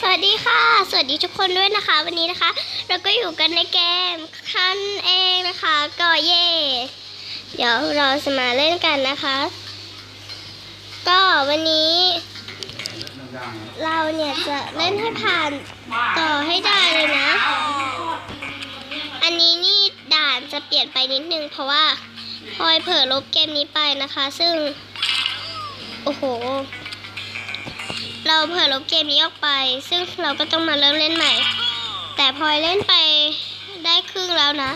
สวัสดีค่ะ สวัสดีทุกคนด้วยนะคะ วันนี้นะคะ เราก็อยู่กันในเกมคันเองนะคะก็เย่เดี๋ยวเราจะมาเล่นกันนะคะ ก็วันนี้ เราเนี่ยจะเล่นให้ผ่านต่อให้ได้เลยนะ อันนี้นี่ด่านจะเปลี่ยนไปนิดนึง เพราะว่าพลอยเผลอลบเกมนี้ไปนะคะ ซึ่ง โอ้โห เราเผลอลบเกมนี้ออกไป ซึ่งเราก็ต้องมาเริ่มเล่นใหม่ แต่พลอยเล่นไปได้ครึ่งแล้วนะ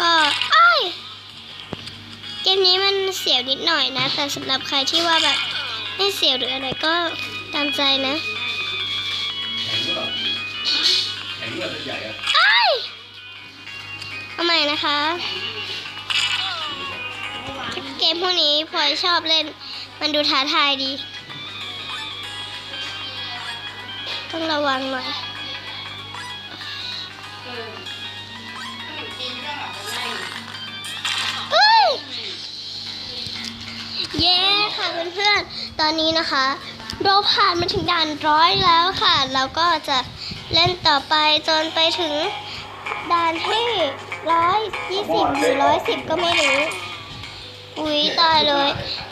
ก็อ้ายเกมนี้มันเสียวนิดหน่อยนะ แต่สำหรับใครที่ว่าแบบไม่เสียวหรืออะไรก็ตามใจนะแข็งด้วยแข็งด้วยตัวใหญ่อะอ้ายเอาใหม่นะคะเกมพวกนี้พลอยชอบเล่น มันดูท้าทายดี ต้องระวังหน่อยเอ้ยเย้ค่ะเพื่อนๆ ตอนนี้นะคะ เราผ่านมาถึงด่านร้อยแล้วค่ะ เราก็จะเล่นต่อไปจนไปถึงด่านที่ร้อยยี่สิบหรือร้อยสิบก็ไม่รู้ อุ๊ยตายเลย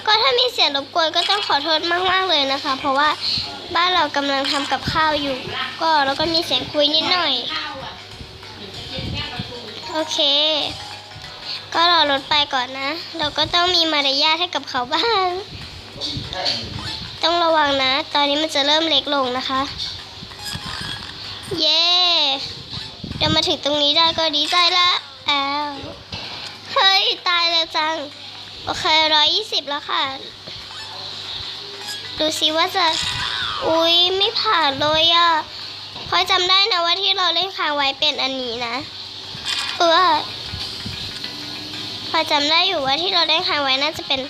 ก็ถ้ามีเสียงรบกวนก็ต้องขอโทษมากๆเลยนะคะ เพราะว่า บ้านเรากำลังทำกับข้าวอยู่ ก็แล้วก็มีเสียงคุยนิดหน่อย โอเค ก็รอรถไปก่อนนะ เราก็ต้องมีมารยาทให้กับเขาบ้าง ต้องระวังนะ ตอนนี้มันจะเริ่มเล็กลงนะคะ เย้เดี๋ยวมาถึงตรงนี้ได้ก็ดีใจละอ้าวเฮ้ย ตายแล้วจัง โอเคร้อยยี่สิบแล้วค่ะ ดูสิว่าจะ อุ๊ยไม่ผ่านเลยอะพอยจำได้นะว่าที่เราเล่นค้างไว้เป็นอันนี้นะ เออพอจำได้อยู่ว่าที่เราได้ค้างไว้น่าจะเป็น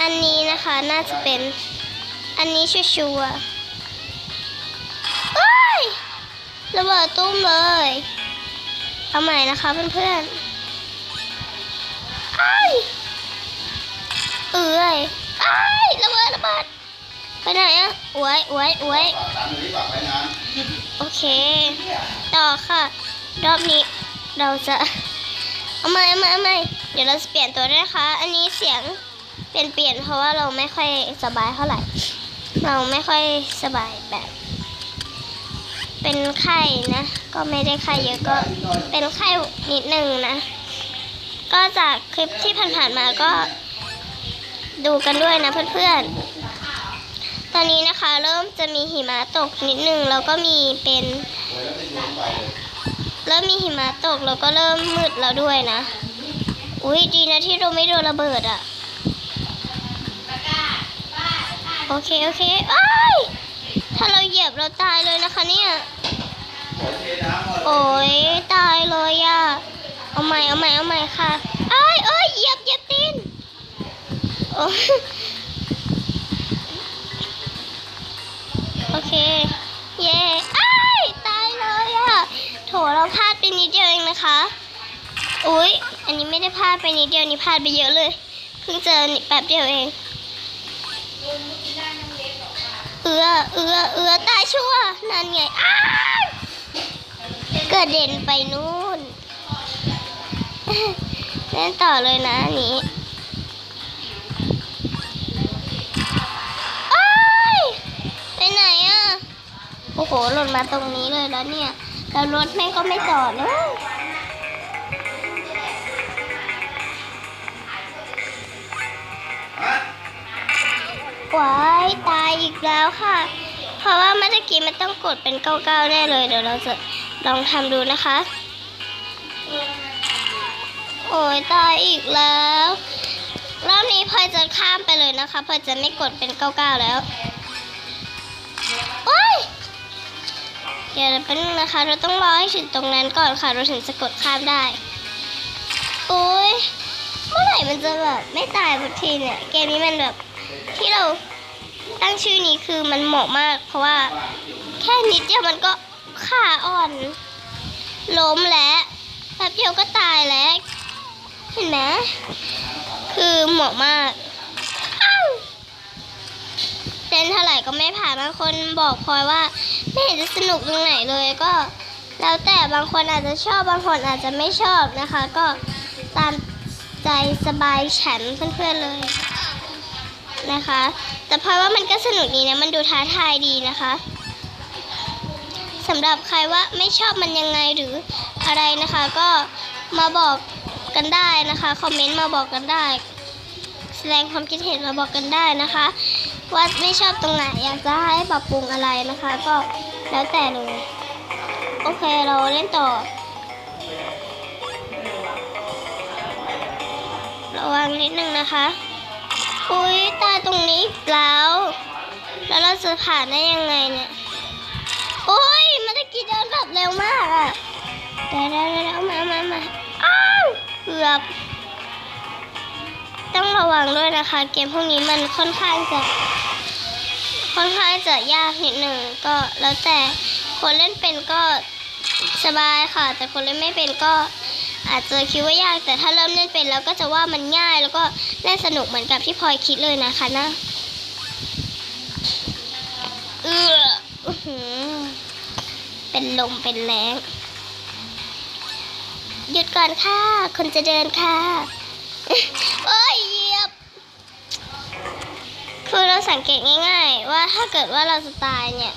อันนี้นะคะ น่าจะเป็นอันนี้ชัวร์ๆเอ้ยระเบิดตุ้มเลย เอาใหม่นะคะเพื่อนๆไอ้ยเอ้ยไอ้ยระเบิดระเบิด ไปไหนอะอวยอวยอวยตามนี้ปากไปนานโอเค ต่อค่ะ รอบนี้เราจะเอาใหม่เอาใหม่เอาใหม่เดี๋ยวเราจะเปลี่ยนตัวด้วยนะคะอันนี้เสียงเปลี่ยนเปลี่ยนเพราะว่าเราไม่ค่อยสบายเท่าไหร่ เราไม่ค่อยสบายแบบ เป็นไข้นะ ก็ไม่ได้ไข้เยอะก็เป็นไข้นิดนึงนะ ก็จากคลิปที่ผ่านๆมาก็ดูกันด้วยนะเพื่อนๆ ตอนนี้นะคะเริ่มจะมีหิมะตกนิดนึงแล้วก็มีเป็นเลยแล้วจะโยนไปเลยเริ่มมีหิมะตกแล้วก็เริ่มมืดแล้วด้วยนะ อุ้ยดีนะที่เราไม่โดนระเบิดอะ่ะโอเค โอเคอ้ยถ้าเราเหยียบเราตายเลยนะคะเนี่ย โอ้ยตายเลยอะ่ะ เอาใหม่ เอาใหม่ เอาใหม่ค่ะอ้ยเอ้ยเหยียบเหยียบตีนโอ้โอ เค เย้อ้ายตายเลยอะ่ะโถเราพลาดไปนิดเดียวเองนะคะอุ๊ยอันนี้ไม่ได้พลาดไปนิดเดียวนี่พลาดไปเยอะเลย เพิ่งเจอนี่แป๊บเดียวเอง เอือเอือเอือตายชั่ว นั่นไงอ้ายกระเด็นไปนู่น เล่นต่อเลยนะอันนี้ อ้โหหล่นมาตรงนี้เลยแล้วเนี่ยแล้วรถแม่ก็ไม่จอดเลยฮะว้ายตายอีกแล้วค่ะ เพราะว่าเมื่อกี้มันต้องกดเป็นเก้าเก้าแน่เลย เดี๋ยวเราจะลองทำดูนะคะ โอ้ยตายอีกแล้ว รอบนี้พลอยจะข้ามไปเลยนะคะพลอยจะไม่กดเป็นเก้าเก้าแล้ว เดี๋ยวแป๊บนึงนะคะ เราต้องรอให้ถึงตรงนั้นก่อนค่ะ เราถึงจะกดข้ามได้โอ้ยเมื่อไหร่มันจะแบบไม่ตายสักทีเนี่ย เกมนี้มันแบบที่เราตั้งชื่อนี้คือมันเหมาะมาก เพราะว่าแค่นิดเดียวมันก็ขาอ่อน ล้มแล้วแป๊บเดียวก็ตายแล้ว เห็นไหมคือเหมาะมาก นเท่าไหร่ก็ไม่ผ่านบางคนบอกพลอยว่า ไม่เห็นจะสนุกตรงไหนเลยก็ แล้วแต่บางคนอาจจะชอบบางคนอาจจะไม่ชอบนะคะ ก็ตามใจสบายฉันเพื่อนๆเลยนะคะ แต่พลอยว่ามันก็สนุกดีนะมันดูท้าทายดีนะคะสำหรับใครว่าไม่ชอบมันยังไงหรืออะไรนะคะ ก็มาบอกกันได้นะคะคอมเมนต์มาบอกกันได้ แสดงความคิดเห็นมาบอกกันได้นะคะ ว่าไม่ชอบตรงไหนอยากจะให้ปรับปรุงอะไรนะคะ ก็แล้วแต่เลยโอเคเราเล่นต่อ ระวังนิดนึงนะคะอุ้ยตายตรงนี้แล้ว แล้วเราจะผ่านได้ยังไงเนี่ยโอ้ยมันตะกี้เดินแบบเร็วมากอะเดี๋ยวเดี๋ยวเดี๋ยวมามามาอ้าวเกือบต้องระวังด้วยนะคะ เกมพวกนี้มันค่อนข้างจะ ค่อนข้างจะยากนิดหนึ่งก็แล้วแต่คนเล่นเป็นก็สบายค่ะ แต่คนเล่นไม่เป็นก็อาจจะคิดว่ายาก แต่ถ้าเริ่มเล่นเป็นแล้วก็จะว่ามันง่าย แล้วก็เล่นสนุกเหมือนกับที่พลอยคิดเลยนะคะนะเอออื้อหือเป็นลมเป็นแรงหยุดก่อนค่ะ คนจะเดินค่ะโอ้ย คือเราสังเกตง่าย ๆ ว่าถ้าเกิดว่าเราจะตายเนี่ย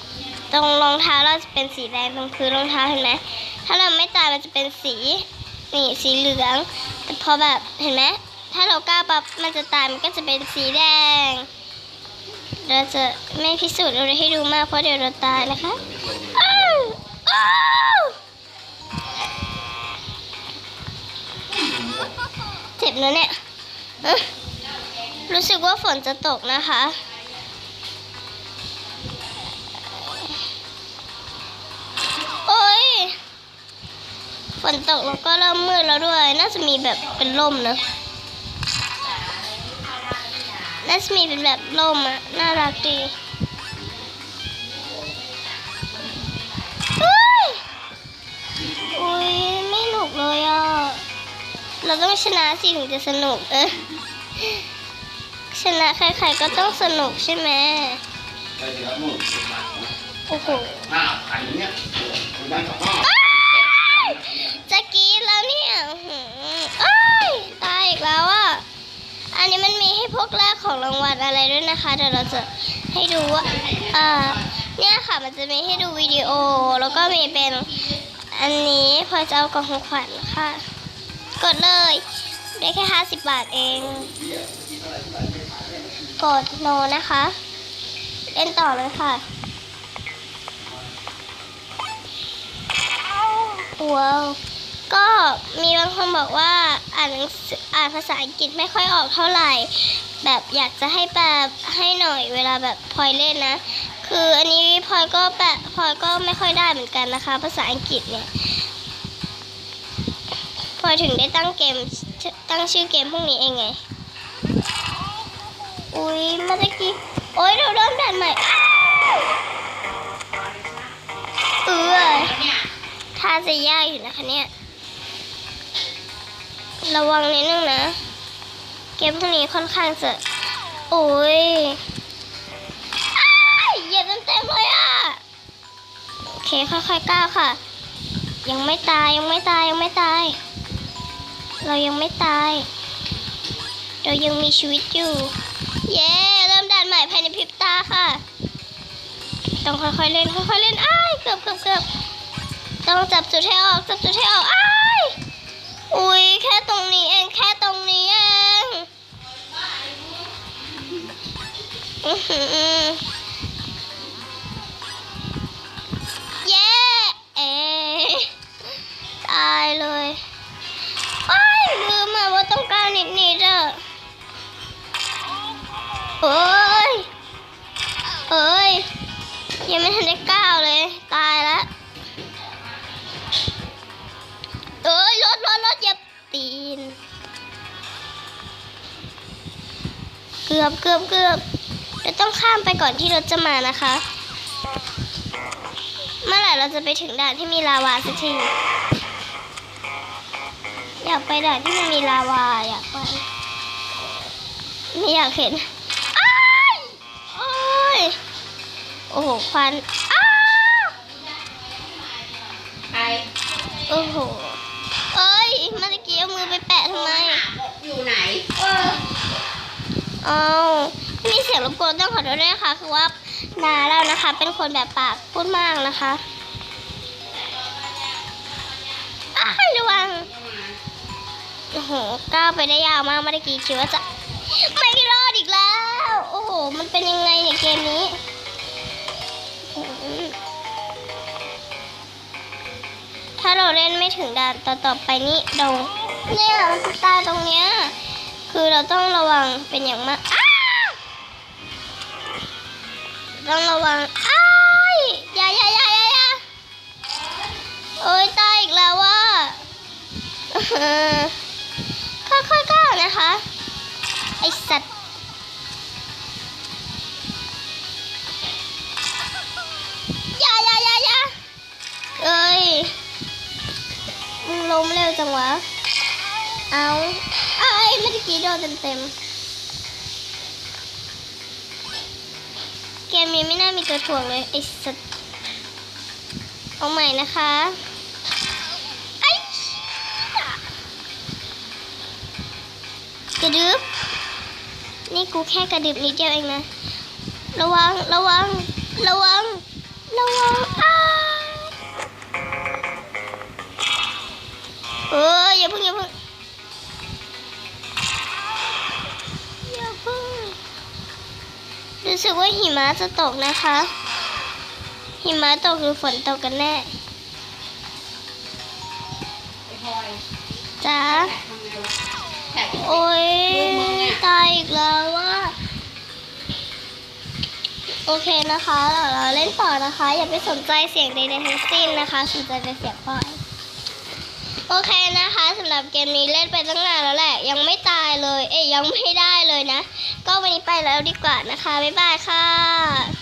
ตรงรองเท้าเราจะเป็นสีแดงตรงพื้นรองเท้าเห็นไหมถ้าเราไม่ตายมันจะเป็นสีนี่สีเหลือง แต่พอแบบเห็นไหมถ้าเราก้าปั๊บมันจะตายมันก็จะเป็นสีแดง เราจะไม่พิสูจน์อะไรให้ดูมากเพราะเดี๋ยวเราตายนะคะอ้าวอ้าวเจ็บนะเนี่ย รู้สึกว่าฝนจะตกนะคะ โอ้ย ฝนตกแล้วก็เริ่มมืดแล้วด้วย น่าจะมีแบบเป็นร่มนะน่าจะมีเป็นแบบร่มอะน่ารักดีเฮ้ยอุ้ยไม่หนุกเลยอะ เราต้องชนะสิถึงจะสนุกเออ ชนะใครๆก็ต้องสนุกใช่ไหมไปเดี๋ยวนู่นโอ้โหหน้าขันเนี้ยมันดังกับพ่อจะกรีดแล้วเนี่ยอื้อหือเอ้ยตายอีกแล้วอะ อันนี้มันมีให้พวกแรกของรางวัลอะไรด้วยนะคะ เดี๋ยวเราจะให้ดูว่าอ่าเนี่ยค่ะมันจะมีให้ดูวิดีโอ แล้วก็มีเป็นอันนี้พอจะเอากล่องของขวัญค่ะ กดเลย ได้แค่ 50 บาทเอง กดโนนะคะ เล่นต่อเลยค่ะว้าวก็มีบางคนบอกว่าอ่านออ่านภาษาอังกฤษไม่ค่อยออกเท่าไหร่ แบบอยากจะให้แปลให้หน่อยเวลาแบบพลอยเล่นนะ คืออันนี้พลอยก็แปลพลอยก็ไม่ค่อยได้เหมือนกันนะคะ ภาษาอังกฤษเนี่ยพลอยถึงได้ตั้งเกมตั้งชื่อเกมพวกนี้เองไง มื่อกี้โอ้ยเราเริ่มด่านใหม่เออท่าจะยากอยู่นะคะเนี่ย ระวังนิดนึงนะ เกมพวกนี้ค่อนข้างจะโอ้ยอ้ายเหยียบเต็มๆเลยอะ โอเคค่อยๆก้าวค่ะ ยังไม่ตายยังไม่ตายยังไม่ตาย เรายังไม่ตาย เรายังมีชีวิตอยู่ เย้ ค่ะ ต้องค่อยๆเล่นค่อยๆเล่นอ้ายเกือบเกือบเกือบต้องจับจุดให้ออกจับจุดให้ออกอ้ายอุ้ยแค่ตรงนี้เองแค่ตรงนี้เองอือหือเย้เอตายเลยอ้ายลืมอะว่าต้องการนิดนิดอะเอ้ ยังไม่ทันได้ก้าวเลย ตายแล้วเอ้ยรถรถรถเหยียบตีน เกือบเกือบเกือบเดี๋ยวต้องข้ามไปก่อนที่รถจะมานะคะ เมื่อไหร่เราจะไปถึงด่านที่มีลาวาสักทีอยากไปด่านที่มันมีลาวาอยากไป ไม่อยากเห็น โอ้โหควันอ้าใครโอ้โห เอ้ยเมื่อกี้เอามือไปแปะทำไมหาบอกอยู่ไหน เออเอามีเสียงรบกวนต้องขอโทษด้วยนะคะคือว่านาเรานะคะ เป็นคนแบบปากพูดมากนะคะอ้ายระวังโอ้โหก้าวไปได้ยาวมากเมื่อกี้คิดว่าจะไม่รอดอีกแล้ว โอ้โห มันเป็นยังไงเนี่ยเกมนี้ ถ้าเราเล่นไม่ถึงด่านต่อต่อไปนี่เราเนี่ยมันตายตรงเนี้ยคือเราต้องระวังเป็นอย่างมากต้องระวังอ้ายอย่าอย่าอย่าอย่าอย่าโอ้ยตายอีกแล้วว่าค่อยๆก้าวนะคะ ไอสัตว์ ล้มเร็วจังวะ เอาไอ้ายเมื่อกี้โดนเต็มๆ เกมนี้ไม่น่ามีตัวถ่วงเลยไอ้สัตว์เอาใหม่นะคะไอ้กระดึบนี่กูแค่กระดึบนิดเดียวเองนะ ระวัง ระวัง ระวัง กว่าหิมะจะตกนะคะ หิมะตกหรือฝนตกกันแน่ไอ้พลอยจ้าแท็กทำไงวะแท็กโอ้ยลูกมึงอะตายอีกแล้วว่าโอเคนะคะเดี๋ยวเราเล่นต่อนะคะ อย่าไปสนใจเสียงใดๆทั้งสิ้นนะคะ สนใจแต่เสียงพลอย โอเคนะคะสำหรับเกมนี้เล่นไปตั้งนานแล้วแหละ ยังไม่ตายเลย เอ๊ยยังไม่ได้เลยนะ ก็วันนี้ไปแล้วดีกว่านะคะ บ๊ายบายค่ะ